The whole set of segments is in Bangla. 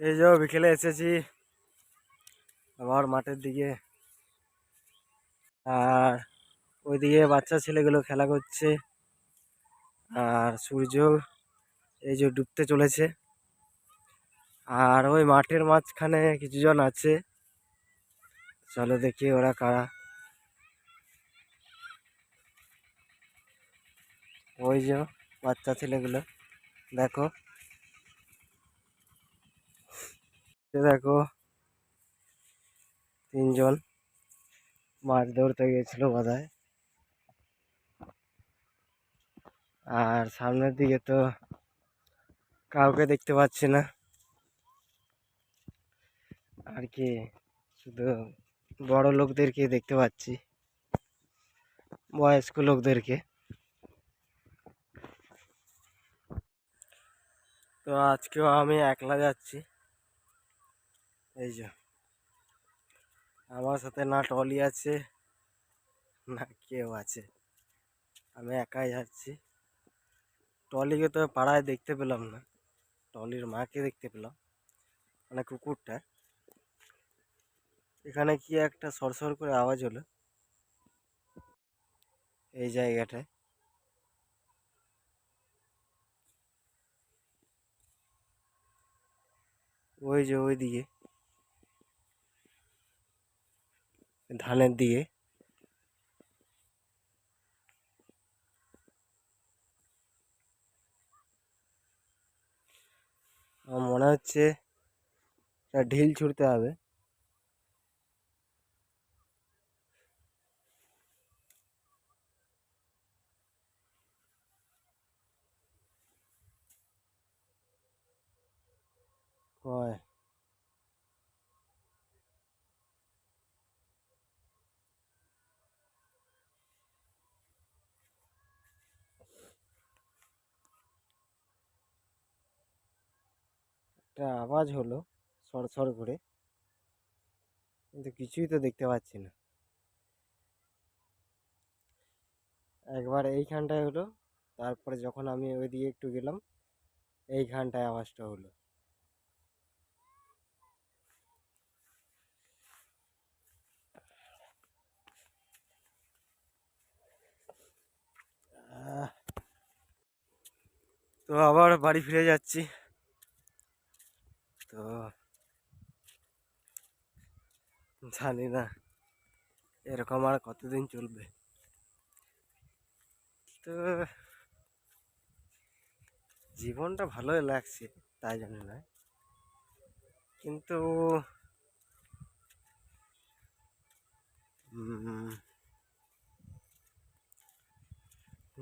এই যে বিকেলে এসেছি আবার মাঠের দিকে। আর ওইদিকে বাচ্চা ছেলেগুলো খেলা করছে। আর সূর্য এই যে ডুবতে চলেছে। আর ওই মাঠের মাঝখানে কিছুজন আছে। চলো দেখি ওরা কারা। ওই যে বাচ্চা ছেলেগুলো, দেখো। দেখো, তিনজন মাছ ধরতে গেছিল বোধহয়। আর সামনের দিকে তো কাউকে দেখতে পাচ্ছি না। আর কি, শুধু বড় লোকদেরকে দেখতে পাচ্ছি, বয়স্ক লোকদেরকে। তো আজকেও আমি একলা যাচ্ছি। এই যে। আমার সাথে না টলি আছে, না কেউ আছে। আমি একাই যাচ্ছি। টলিকে তো পাড়ায় দেখতে পেলাম না। টলির মাকে দেখতে পেলাম। মানে কুকুরটা। এখানে কি একটা সরসর করে আওয়াজ হলো? এই জায়গাটায়। ওই যে ওই দিকে ধানের দিকে আমার মনে হচ্ছে একটা ঢিল ছুঁড়তে হবে কয় একটা আওয়াজ হলো সরসর করে। কিন্তু কিছুই তো দেখতে পাচ্ছি না। একবার এইখানটায় হলো, তারপরে যখন আমি ওইদিকে একটু গেলাম, এইখানটায় আওয়াজটা হলো। তো আবার বাড়ি ফিরে যাচ্ছি। তো জানি না এরকম আর কতদিন চলবে। তো জীবনটা ভালোই লাগছে, তাই জানি না। কিন্তু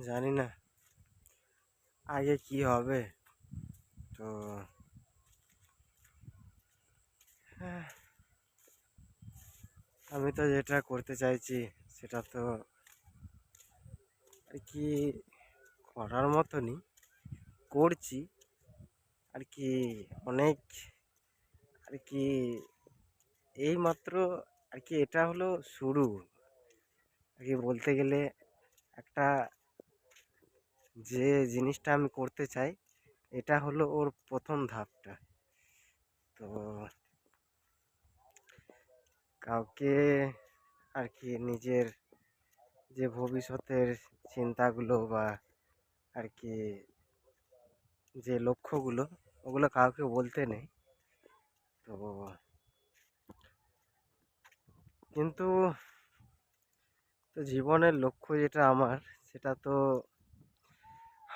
জানি না আগে কি হবে? তো আমি তো যেটা করতে চাইছি, সেটা তো আর কি করার মতনই করছি। আর কি অনেক, আর কি এইমাত্র আর কি এটা হলো শুরু। আর কি বলতে গেলে একটা যে জিনিসটা আমি করতে চাই, এটা হলো ওর প্রথম ধাপটা। তো কাউকে আর কি নিজের যে ভবিষ্যতের চিন্তাগুলো বা আর কি যে লক্ষ্যগুলো, ওগুলো কাউকে বলতে নেই। তো কিন্তু তো জীবনের লক্ষ্য যেটা আমার, সেটা তো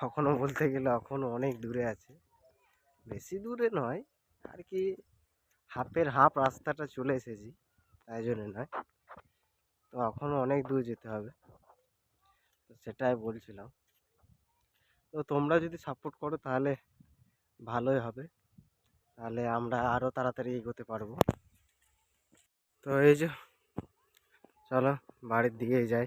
এখনও বলতে গেলে এখনও অনেক দূরে আছে। বেশি দূরে নয় আর কি হাফের হাফ রাস্তাটা চলে এসেছি। জন্য নয়। তো এখনও অনেক দূর যেতে হবে। তো সেটাই বলছিলাম। তো তোমরা যদি সাপোর্ট করো তাহলে ভালোই হবে। তাহলে আমরা আরও তাড়াতাড়ি এগোতে পারব। তো এই যে, চলো বাড়ির দিকেই যাই।